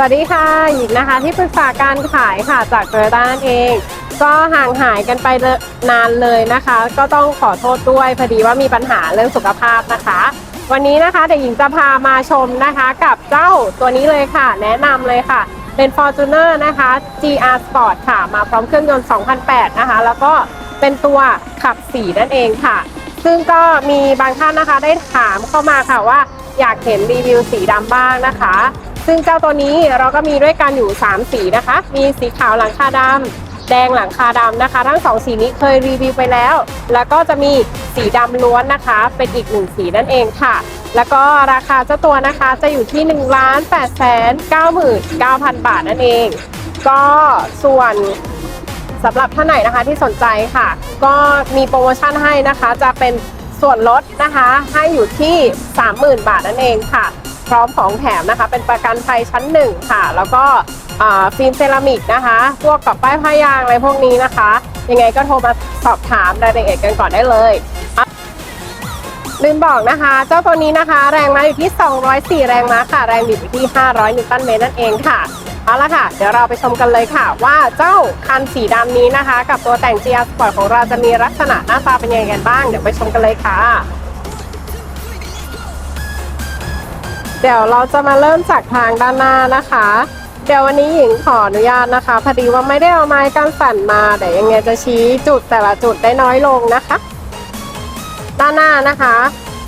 วัสดีค่ะหญิงนะคะที่ปรึกษาการขายค่ะจากโตโยต้านั่นเอง ก็ห่างหายกันไปนานเลยนะคะ ก็ต้องขอโทษด้วยพอดีว่ามีปัญหาเรื่องสุขภาพนะคะ วันนี้นะคะเดี๋ยวหญิงจะพามาชมนะคะกับเจ้าตัวนี้เลยค่ะ แนะนำเลยค่ะ เป็น Fortuner นะคะ GR Sport ค่ะ มาพร้อมเครื่องยนต์ 2008 นะคะ แล้วก็เป็นตัวขับสีนั่นเองค่ะ ซึ่งก็มีบางท่านนะคะได้ถามเข้ามาค่ะว่าอยากเห็นรีวิวสีดำบ้างนะคะ ซึ่งเจ้าตัวนี้เราก็มีด้วยกันอยู่ 3 สีนะคะ มีสีขาวหลังคาดำแดงหลังคาดำนะคะ ทั้ง 2 สีนี้เคยรีวิวไปแล้ว แล้วก็จะมีสีดำล้วนนะคะ เป็นอีกหนึ่งสีนั่นเองค่ะ แล้วก็ราคาเจ้าตัวนะคะจะอยู่ที่ 1 8 9 9 9 0 0 บาทนั่นเอง ก็ส่วนสำหรับท่านไหนนะคะที่สนใจค่ะ ก็มีโปรโมชั่นให้นะคะจะเป็นส่วนลดนะคะให้อยู่ที่ 30,000 บาทนั่นเองค่ะ พร้อมของแถมนะคะ เป็นประกันภัยชั้น1ค่ะ แล้วก็ฟิล์มเซรามิกนะคะ พวกกับป้ายผ้ายางอะไรพวกนี้นะคะ ยังไงก็โทรมาสอบถามรายละเอียดกันก่อนได้เลยลืมบอกนะคะ เจ้าตัวนี้นะคะ แรงม้าอยู่ที่ 204 แรงม้าค่ะ แรงบิดอยู่ที่ 500 นิวตันเมตรนั่นเองค่ะเอาละค่ะ เดี๋ยวเราไปชมกันเลยค่ะ ว่าเจ้าคันสีดำนี้นะคะ กับตัวแต่ง GR Sport ของเราจะมีลักษณะหน้าตาเป็นยังไงกันบ้าง เดี๋ยวไปชมกันเลยค่ะ เดี๋ยวเราจะมาเริ่มจากทางด้านหน้านะคะ เดี๋ยววันนี้หญิงขออนุญาตนะคะพอดีว่าไม่ได้เอาไม้กันสั่นมาเดี๋ยวยังไงจะชี้จุดแต่ละจุดได้น้อยลงนะคะ ด้านหน้านะคะ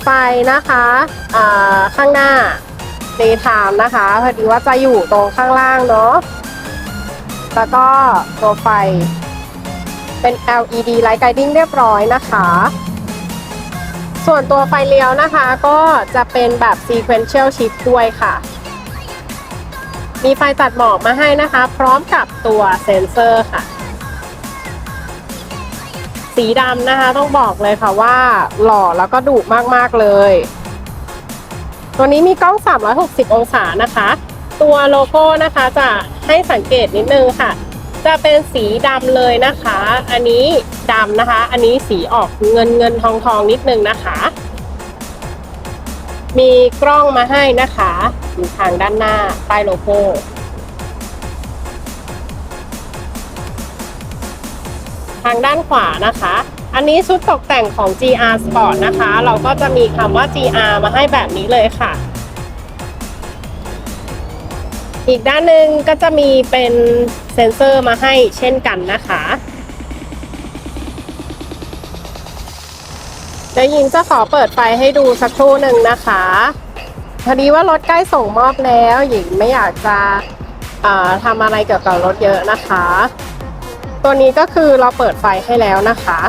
ไฟนะคะข้างหน้าเดย์ไทม์นะคะพอดีว่าจะอยู่ตรงข้างล่างเนาะแล้วก็ตัวไฟเป็น LED Light Guiding เรียบร้อยนะคะ ส่วนตัวไฟเลี้ยวนะคะก็จะเป็นแบบ Sequential Shift ด้วยค่ะ มีไฟตัดหมอกมาให้นะคะ พร้อมกับตัวเซนเซอร์ค่ะ สีดำนะคะต้องบอกเลยค่ะว่า หล่อแล้วก็ดุมากๆเลย ตัวนี้มีกล้อง 360 องศานะคะ ตัวโลโก้นะคะจะให้สังเกตนิดนึงค่ะ จะเป็นสีดำเลยนะคะ อันนี้ดำนะคะ อันนี้สีออกเงินเงินทองทองนิดนึงนะคะ มีกล้องมาให้นะคะอยู่ทางด้านหน้าใต้โลโก้ทางด้านขวานะคะ อันนี้ชุดตกแต่งของ GR Sport นะคะ เราก็จะมีคำว่า GR มาให้แบบนี้เลยค่ะ อีกด้านหนึ่งก็จะมีเป็นเซ็นเซอร์มาให้เช่นกันนะคะเดี๋ยวหญิงจะขอเปิดไฟให้ดูสักครู่หนึ่งนะคะพอดีว่ารถใกล้ส่งมอบแล้วหญิงไม่อยากจะทำอะไรเกี่ยวกับรถเยอะนะคะ ตัวนี้ก็คือเราเปิดไฟให้แล้วนะคะ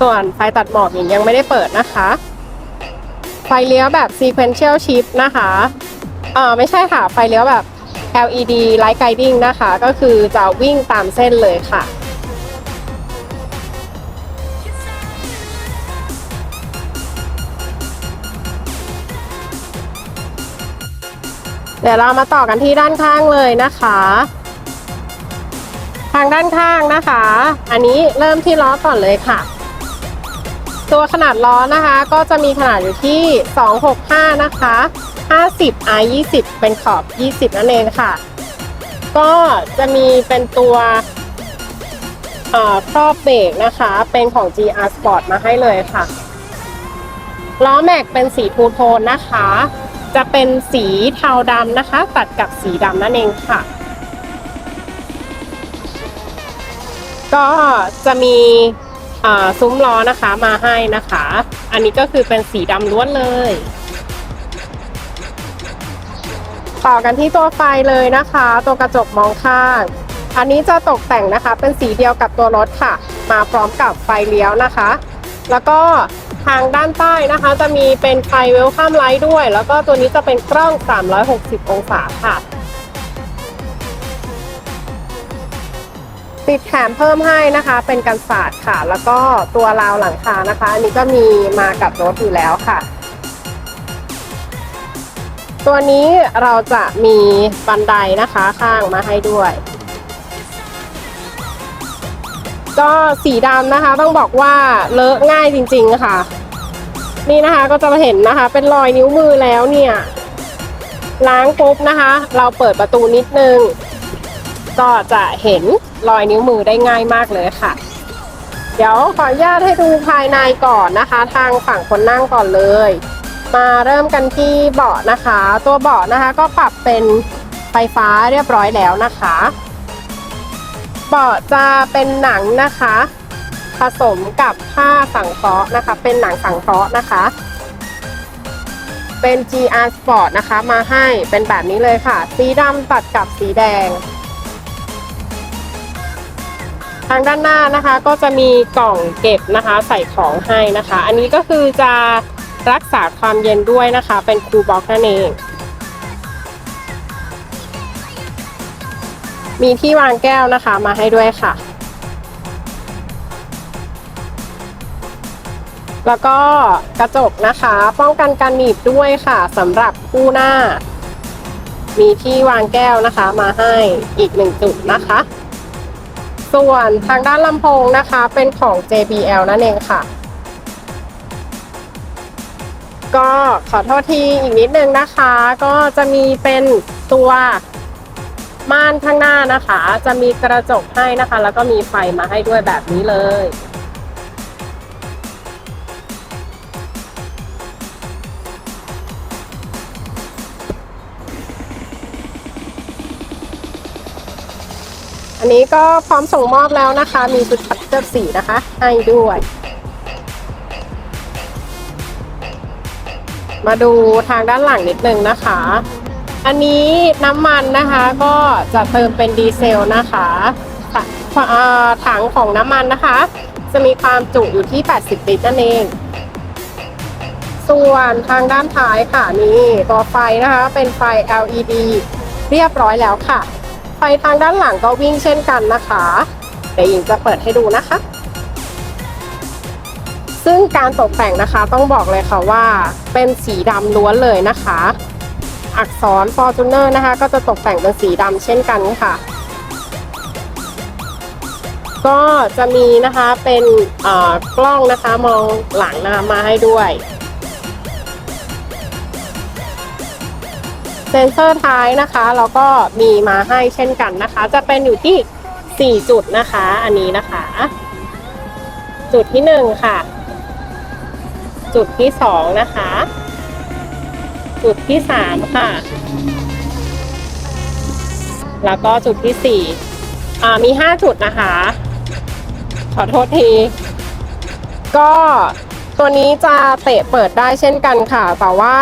ส่วนไฟตัดหมอกหญิงยังไม่ได้เปิดนะคะ ไฟเลี้ยวแบบ sequential shift นะคะ อ่าไม่ใช่ค่ะ ไฟเลี้ยวแบบ LED light guiding นะคะ ก็คือจะวิ่งตามเส้นเลยค่ะเดี๋ยวเรามาต่อกันที่ด้านข้างเลยนะคะ ทางด้านข้างนะคะ อันนี้เริ่มที่ล้อก่อนเลยค่ะ ตัวขนาดล้อนะคะ ก็จะมีขนาดอยู่ที่ 265 นะคะ 50 R 20เป็นขอบ 20 นั่นเองค่ะ ก็จะมีเป็นตัวครอบเบรกนะคะ เป็นของ GR Sport มาให้เลยค่ะ ล้อแม็กเป็นสีทูโทนนะคะ จะเป็นสีเทาดำนะคะ ตัดกับสีดำนั่นเองค่ะ ก็จะมีซุ้มล้อนะคะมาให้นะคะ อันนี้ก็คือเป็นสีดำล้วนเลย ต่อกันที่ตัวไฟเลยนะคะ ตัวกระจกมองข้าง อันนี้จะตกแต่งนะคะ เป็นสีเดียวกับตัวรถค่ะ มาพร้อมกับไฟเลี้ยวนะคะ แล้วก็ทางด้านใต้นะคะ จะมีเป็นไฟเวลคัมไลท์ด้วย แล้วก็ตัวนี้จะเป็นกล้อง 360 องศาค่ะติดแถมเพิ่มให้นะคะเป็นกันศาสตร์ค่ะ แล้วก็ตัวราวหลังคานะคะ อันนี้ก็มีมากับรถอยู่แล้วค่ะ ตัวนี้เราจะมีบันไดนะคะข้างมาให้ด้วย ก็สีดำนะคะต้องบอกว่าเลอะง่ายจริงๆค่ะ นี่นะคะก็จะมาเห็นนะคะ เป็นรอยนิ้วมือแล้วเนี่ย ล้างปุ๊บนะคะ เราเปิดประตูนิดนึง ก็จะเห็นรอยนิ้วมือได้ง่ายมากเลยค่ะ เดี๋ยวขออนุญาตให้ดูภายในก่อนนะคะ ทางฝั่งคนนั่งก่อนเลย มาเริ่มกันที่เบาะนะคะ ตัวเบาะนะคะก็ปรับเป็นไฟฟ้าเรียบร้อยแล้วนะคะ เบาะจะเป็นหนังนะคะ ผสมกับผ้าสังเคราะห์นะคะ เป็นหนังสังเคราะห์นะคะ เป็น GR Sport นะคะมาให้เป็นแบบนี้เลยค่ะ สีดำตัดกับสีแดง ทางด้านหน้านะคะก็จะมีกล่องเก็บนะคะ ใส่ของให้นะคะ อันนี้ก็คือจะ รักษาความเย็นด้วยนะคะ เป็นคูลบ็อกนั่นเอง มีที่วางแก้วนะคะมาให้ด้วยค่ะ แล้วก็กระจกนะคะ ป้องกันการหนีบด้วยค่ะสำหรับคู่หน้า มีที่วางแก้วนะคะมาให้อีกหนึ่งจุดนะคะส่วนทางด้านลำโพงนะคะเป็นของ JBL นั่นเองค่ะ ก็ขอโทษทีอีกนิดนึงนะคะ ก็จะมีเป็นตัวม่านข้างหน้านะคะ จะมีกระจกให้นะคะ แล้วก็มีไฟมาให้ด้วยแบบนี้เลย อันนี้ก็พร้อมส่งมอบแล้วนะคะ มีชุดคัดเลือกสีนะคะ ให้ด้วย มาดูทางด้านหลังนิดนึงนะคะ อันนี้น้ำมันนะคะก็จะเติมเป็นดีเซลนะคะถังของน้ำมันนะคะ จะมีความจุอยู่ที่ 80 ลิตรนั่นเอง ส่วนทางด้านท้ายค่ะนี่ตัวไฟนะคะเป็นไฟ LED เรียบร้อยแล้วค่ะ ไฟทางด้านหลังก็วิ่งเช่นกันนะคะเดี๋ยวหญิงจะเปิดให้ดูนะคะ ซึ่งการตกแต่งนะคะต้องบอกเลยค่ะว่าเป็นสีดำล้วนเลยนะคะ อักษร Fortuner นะคะ ก็จะตกแต่งเป็นสีดำเช่นกันค่ะ ก็จะมีนะคะเป็นเอ่อกล้องนะคะมองหลังนะคะมาให้ด้วยเซ็นเซอร์ท้ายนะคะแล้วก็มีมาให้เช่นกันนะคะ จะเป็นอยู่ที่ 4 จุดนะคะ อันนี้นะคะ จุดที่ 1 ค่ะ จุดที่2นะคะ จุดที่3ค่ะ แล้วก็จุดที่4อ่ามี5จุดนะคะ ขอโทษที ก็ตัวนี้จะเตะเปิดได้เช่นกันค่ะ แต่ว่า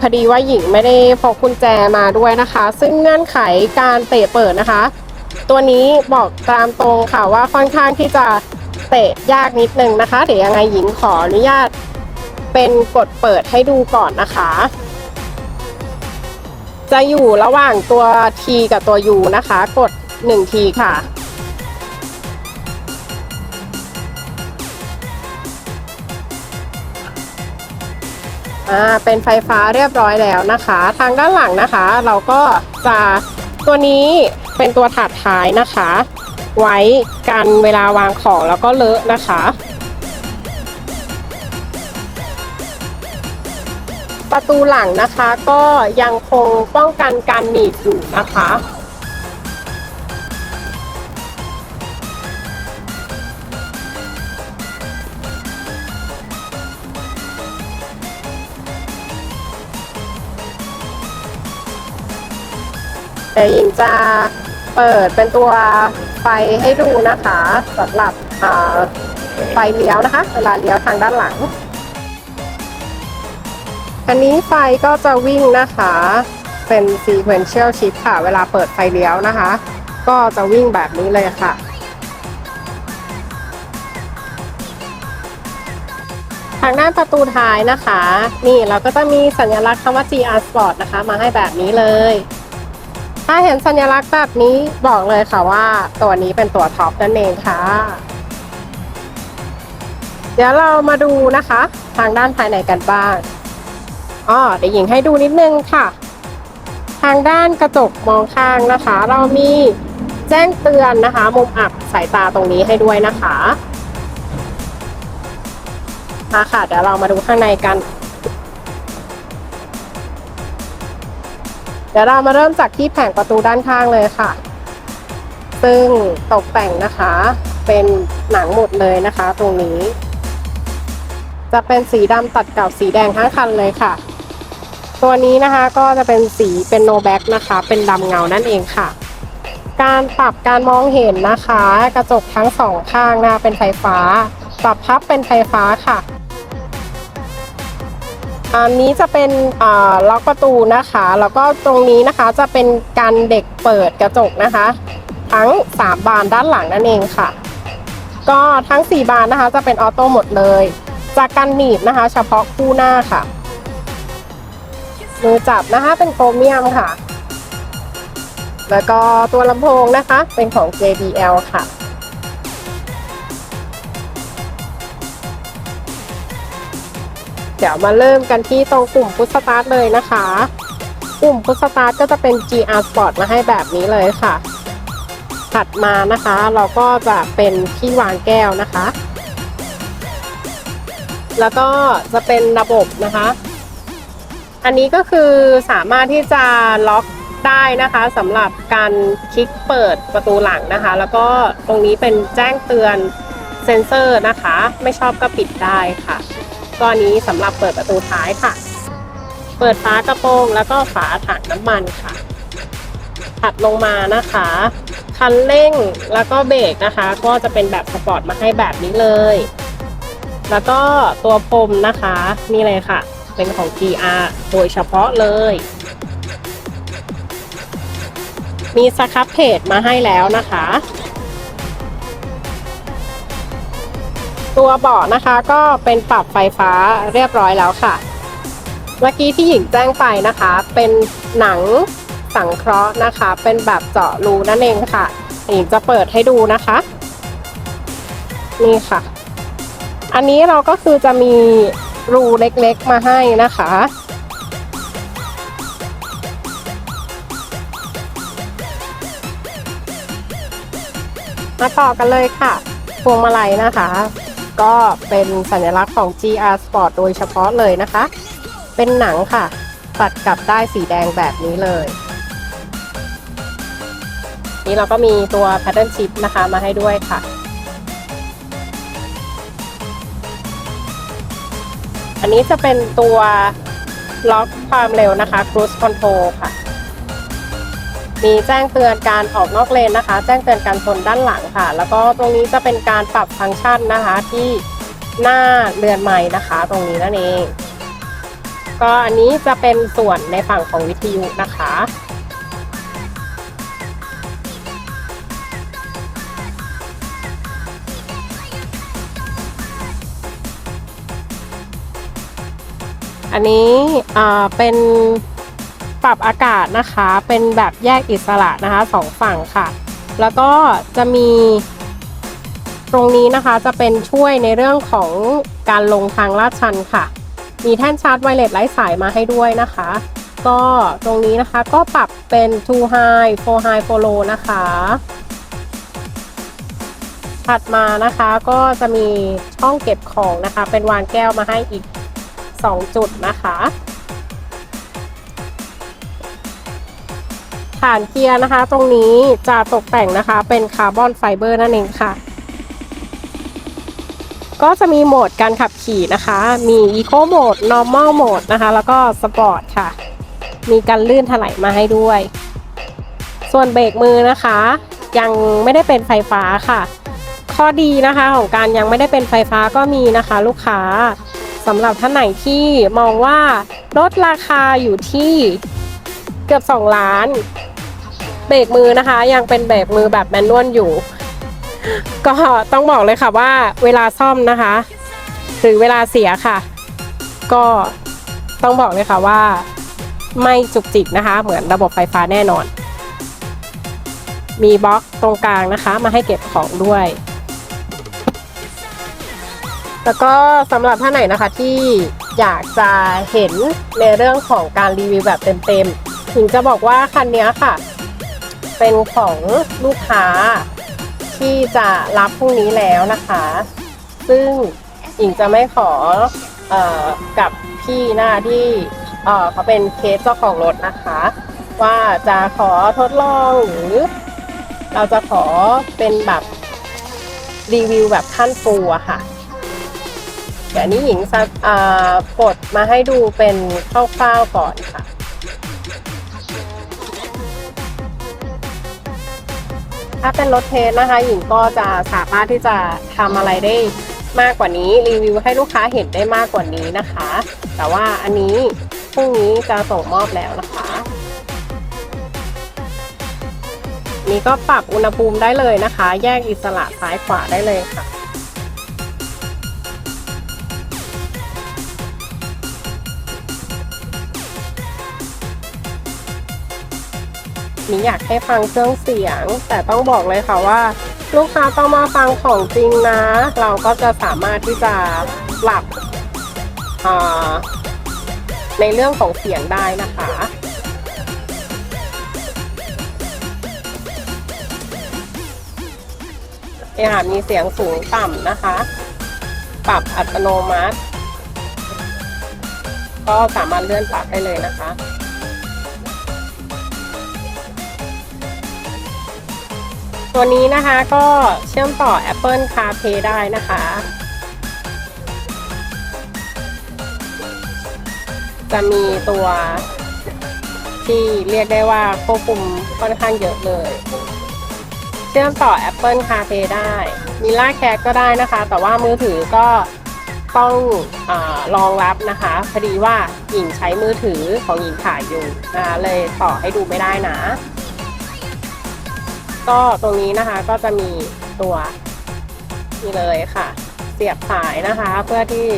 พอดีว่าหญิงไม่ได้พกกุญแจมาด้วยนะคะ ซึ่งเงื่อนไขการเตะเปิดนะคะ ตัวนี้บอกตามตรงค่ะว่าค่อนข้างที่จะเตะยากนิดนึงนะคะ เดี๋ยวยังไงหญิงขออนุญาต เป็นกดเปิดให้ดูก่อนนะคะ จะอยู่ระหว่างตัว T กับตัว U นะคะ กด1ทีค่ะ อ่า เป็นไฟฟ้าเรียบร้อยแล้วนะคะ ทางด้านหลังนะคะ เราก็จะตัวนี้เป็นตัวถาดท้ายนะคะ ไว้กันเวลาวางของแล้วก็เลอะนะคะ ประตูหลังนะคะก็ยังคงป้องกันการหนีบอยู่นะคะเดี๋ยวหญิงจะเปิดเป็นตัวไฟให้ดูนะคะสำหรับไฟเลี้ยวนะคะ เวลาเลี้ยวทางด้านหลัง อันนี้ไฟก็จะวิ่งนะคะ เป็น sequential shift ค่ะ เวลาเปิดไฟเลี้ยวนะคะ ก็จะวิ่งแบบนี้เลยค่ะ ทางด้านประตูท้ายนะคะ นี่เราก็จะมีสัญลักษณ์คำว่า GR Sport นะคะ มาให้แบบนี้เลย ถ้าเห็นสัญลักษณ์แบบนี้บอกเลยค่ะว่าตัวนี้เป็นตัวท็อปนั่นเองค่ะเดี๋ยวเรามาดูนะคะ ทางด้านภายในกันบ้าง อ๋อเดี๋ยวหญิงให้ดูนิดนึงค่ะ ทางด้านกระจกมองข้างนะคะ เรามีแจ้งเตือนนะคะ มุมอับสายตาตรงนี้ให้ด้วยนะคะมาค่ะ เดี๋ยวเรามาดูข้างในกัน เดี๋ยวเรามาเริ่มจากที่แผงประตูด้านข้างเลยค่ะ ซึ่งตกแต่งนะคะ เป็นหนังหมดเลยนะคะ ตรงนี้ จะเป็นสีดำตัดกับสีแดงทั้งคันเลยค่ะ ตัวนี้นะคะก็จะเป็นสีเป็นโนแบ็กนะคะ เป็นดำเงานั่นเองค่ะ การปรับการมองเห็นนะคะ กระจกทั้งสองข้างนะเป็นไฟฟ้า ปรับพับเป็นไฟฟ้าค่ะอันนี้จะเป็นล็อกประตูนะคะ แล้วก็ตรงนี้นะคะจะเป็นการเด็กเปิดกระจกนะคะ ทั้ง 3 บานด้านหลังนั่นเองค่ะ ก็ทั้ง 4 บานนะคะจะเป็นออโต้หมดเลย จากการหนีบนะคะ เฉพาะคู่หน้าค่ะ มือจับนะคะเป็นโครเมียมค่ะ แล้วก็ตัวลำโพงนะคะเป็นของ JBL ค่ะ เดี๋ยวมาเริ่มกันที่ตรงปุ่มพุชสตาร์ทเลยนะคะปุ่มพุชสตาร์ทก็จะเป็น GR Sport มาให้แบบนี้เลยค่ะ ถัดมานะคะ เราก็จะเป็นที่วางแก้วนะคะ แล้วก็จะเป็นระบบนะคะ อันนี้ก็คือสามารถที่จะล็อกได้นะคะสำหรับการคลิกเปิดประตูหลังนะคะ แล้วก็ตรงนี้เป็นแจ้งเตือนเซ็นเซอร์นะคะ ไม่ชอบก็ปิดได้ค่ะก็อันนี้สำหรับเปิดประตูท้ายค่ะ เปิดฝากระโปรงแล้วก็ฝาถังน้ำมันค่ะ ถัดลงมานะคะ คันเร่งแล้วก็เบรกนะคะ ก็จะเป็นแบบสปอร์ตมาให้แบบนี้เลย แล้วก็ตัวพรมนะคะนี่เลยค่ะ เป็นของ GR โดยเฉพาะเลย มีสครับเพจมาให้แล้วนะคะ ตัวเบาะนะคะก็เป็นปรับไฟฟ้าเรียบร้อยแล้วค่ะ เมื่อกี้ที่หญิงแจ้งไปนะคะ เป็นหนังสังเคราะห์นะคะ เป็นแบบเจาะรูนั่นเองค่ะ หญิงจะเปิดให้ดูนะคะ นี่ค่ะ อันนี้เราก็คือจะมี รูเล็กๆมาให้นะคะ มาต่อกันเลยค่ะ พวงมาลัยนะคะ ก็เป็นสัญลักษณ์ของ GR Sport โดยเฉพาะเลยนะคะ เป็นหนังค่ะ ตัดกับได้สีแดงแบบนี้เลย นี่เราก็มีตัว pattern chip นะคะมาให้ด้วยค่ะ อันนี้จะเป็นตัวล็อกความเร็วนะคะ cruise control ค่ะ มีแจ้งเตือนการออกนอกเลนนะคะ แจ้งเตือนการชนด้านหลังค่ะ แล้วก็ตรงนี้จะเป็นการปรับฟังก์ชันนะคะที่หน้าเรือนไม้นะคะ ตรงนี้นั่นเอง ก็อันนี้จะเป็นส่วนในฝั่งของวิทยุนะคะ อันนี้เป็นปรับอากาศนะคะ เป็นแบบแยกอิสระนะคะสองฝั่งค่ะ แล้วก็จะมีตรงนี้นะคะจะเป็นช่วยในเรื่องของการลงทางลาดชันค่ะ มีแท่นชาร์จไวเลสไร้สายมาให้ด้วยนะคะ ก็ตรงนี้นะคะก็ปรับเป็น two high four high four low นะคะ ถัดมานะคะก็จะมีช่องเก็บของนะคะ เป็นวางแก้วมาให้อีก 2 จุดนะคะ ฐานเกียร์นะคะ ตรงนี้จะตกแต่งนะคะเป็นคาร์บอนไฟเบอร์นั่นเองค่ะ ก็จะมีโหมดการขับขี่นะคะ มี Eco Mode Normal Mode นะคะ แล้วก็ Sport ค่ะ มีการลื่นถลายมาให้ด้วย ส่วนเบรกมือนะคะ ยังไม่ได้เป็นไฟฟ้าค่ะข้อดีนะคะของการยังไม่ได้เป็นไฟฟ้าก็มีนะคะ ลูกค้า สำหรับท่านไหนที่มองว่าลดราคาอยู่ที่เกือบ 2 ล้าน เบรกมือนะคะ ยังเป็นเบรกมือแบบแมนนวลอยู่ ก็ต้องบอกเลยค่ะว่าเวลาซ่อมนะคะ หรือเวลาเสียค่ะ ก็ต้องบอกเลยค่ะว่า ไม่จุกจิกนะคะ เหมือนระบบไฟฟ้าแน่นอน มีบล็อกตรงกลางนะคะ มาให้เก็บของด้วย แล้วก็สำหรับท่านไหนนะคะที่อยากจะเห็นในเรื่องของการรีวิวแบบเต็มๆถึงจะบอกว่าคันนี้ค่ะ เป็นของลูกค้าที่จะรับพรุ่งนี้แล้วนะคะ ซึ่งหญิงจะไม่ขอเออกับพี่หน้าที่เออเขาเป็นเคสเจ้าของรถนะคะ ว่าจะขอทดลองหรือ เราจะขอเป็นแบบรีวิวแบบขั้นฟูอะค่ะ ดี๋ยวนี้หญิงจะอ่ากดมาให้ดูเป็นคร่าวๆก่อนค่ะถ้าเป็นรถเทสนะคะ หญิงก็จะสามารถที่จะทำอะไรได้มากกว่านี้ รีวิวให้ลูกค้าเห็นได้มากกว่านี้นะคะ แต่ว่าอันนี้พรุ่งนี้จะส่งมอบแล้วนะคะ นี่ก็ปรับอุณหภูมิได้เลยนะคะ แยกอิสระซ้ายขวาได้เลยค่ะ นี่อยากให้ฟังเครื่องเสียง แต่ต้องบอกเลยค่ะว่า ลูกค้าต้องมาฟังของจริงนะ เราก็จะสามารถที่จะปรับอ่าในเรื่องของเสียงได้นะคะเนี่ยค่ะมีเสียงสูงต่ำนะคะ ปรับอัตโนมัติ ก็สามารถเลื่อนปรับได้เลยนะคะ ตัวนี้นะคะก็เชื่อมต่อ Apple CarPlay ได้นะคะ จะมีตัวที่เรียกได้ว่าควบคุมค่อนข้างเยอะเลย เชื่อมต่อ Apple CarPlay ได้มีล่าแคกก็ได้นะคะ แต่ว่ามือถือก็ต้องอรองรับนะคะพอดีว่าหญิงใช้มือถือของหญิงถ่ายอยู่นะเลยต่อให้ดูไม่ได้นะ ก็ตรงนี้นะคะก็จะมีตัวนี่เลยค่ะ เสียบสายนะคะ เพื่อที่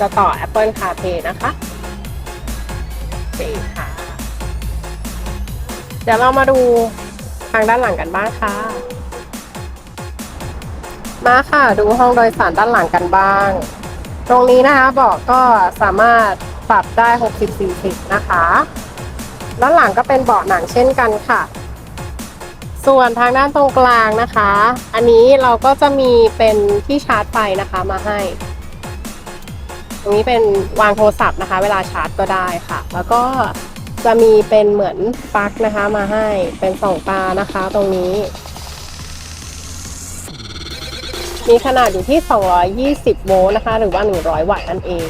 จะต่อ Apple CarPlay นะคะโอเคค่ะ เดี๋ยวเรามาดูทางด้านหลังกันบ้างค่ะ มาค่ะดูห้องโดยสารด้านหลังกันบ้าง ตรงนี้นะคะเบอกก็สามารถปรับได้ 60-40 นะคะ ด้านหลังก็เป็นเบาะหนังเช่นกันค่ะ ส่วนทางด้านตรงกลางนะคะ อันนี้เราก็จะมีเป็นที่ชาร์จไฟนะคะมาให้ ตรงนี้เป็นวางโทรศัพท์นะคะ เวลาชาร์จก็ได้ค่ะ แล้วก็จะมีเป็นเหมือนปลั๊กนะคะมาให้เป็นสองตานะคะตรงนี้ มีขนาดอยู่ที่ 220 โวลต์นะคะ หรือว่า 100 วัตต์นั่นเอง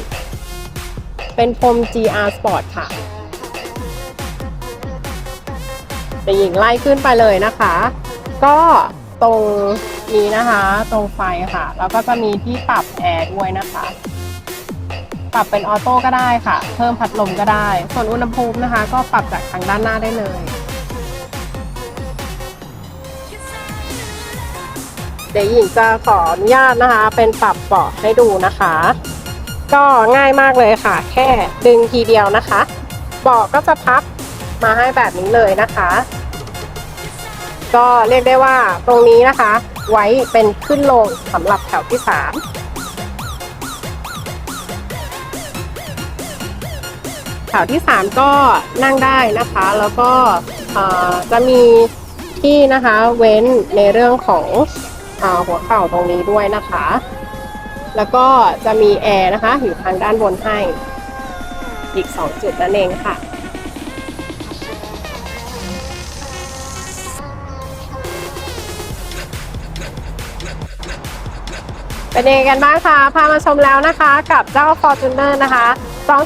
เป็นพรม GR Sport ค่ะ เดี๋ยวหญิงไล่ขึ้นไปเลยนะคะ ก็ตรงนี้นะคะ ตรงไฟค่ะ แล้วก็จะมีที่ปรับแอร์ด้วยนะคะ ปรับเป็นออโต้ก็ได้ค่ะ เพิ่มพัดลมก็ได้ ส่วนอุณหภูมินะคะ ก็ปรับจากทางด้านหน้าได้เลย เดี๋ยวหญิงจะขออนุญาตนะคะ เป็นปรับเบาะให้ดูนะคะ ก็ง่ายมากเลยค่ะ แค่ดึงทีเดียวนะคะ เบาะก็จะพับ มาให้แบบนี้เลยนะคะ ก็เรียกได้ว่าตรงนี้นะคะ ไว้เป็นขึ้นลงสำหรับแถวที่ 3แถวที่ 3 ก็นั่งได้นะคะ แล้วก็จะมีที่นะคะเว้นในเรื่องของอหัวเข่าตรงนี้ด้วยนะคะ แล้วก็จะมีแอร์นะคะอยู่ทางด้านบนให้ อีก 2 จุดนั่นเองค่ะ เป็นยังไงกันบ้างคะพามาชมแล้วนะคะ กับเจ้า Fortuner นะคะ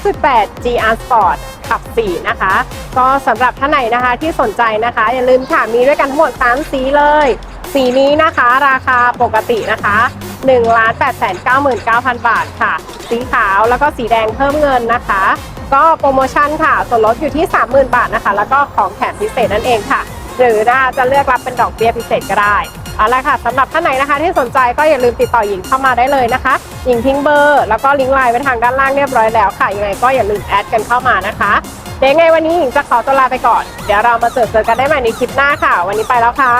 2.8 GR Sport ขับ 4 นะคะ ก็สำหรับท่านไหนนะคะที่สนใจนะคะ อย่าลืมค่ะมีด้วยกันทั้งหมด 3 สีเลย สีนี้นะคะราคาปกตินะคะ1 8 9 9 0 0 0บาทค่ะ สีขาวแล้วก็สีแดงเพิ่มเงินนะคะ ก็โปรโมชั่นค่ะ ส่วนลดอยู่ที่ 30,000 บาทนะคะ แล้วก็ของแถมพิเศษนั่นเองค่ะ หรือน่าจะเลือกรับเป็นดอกเบี้ยพิเศษก็ได้ เอาละค่ะสำหรับท่านไหนนะคะ ที่สนใจก็อย่าลืมติดต่อหญิงเข้ามาได้เลยนะคะหญิงทิ้งเบอร์ แล้วก็ลิงก์ไลน์ไว้ทางด้านล่างเรียบร้อยแล้วค่ะยังไงก็อย่าลืมแอดกันเข้ามานะคะเดี๋ยวไงวันนี้หญิงจะขอตัวลาไปก่อน เดี๋ยวเรามาเจอเจอกันได้ใหม่ในคลิปหน้าค่ะ วันนี้ไปแล้วค่ะ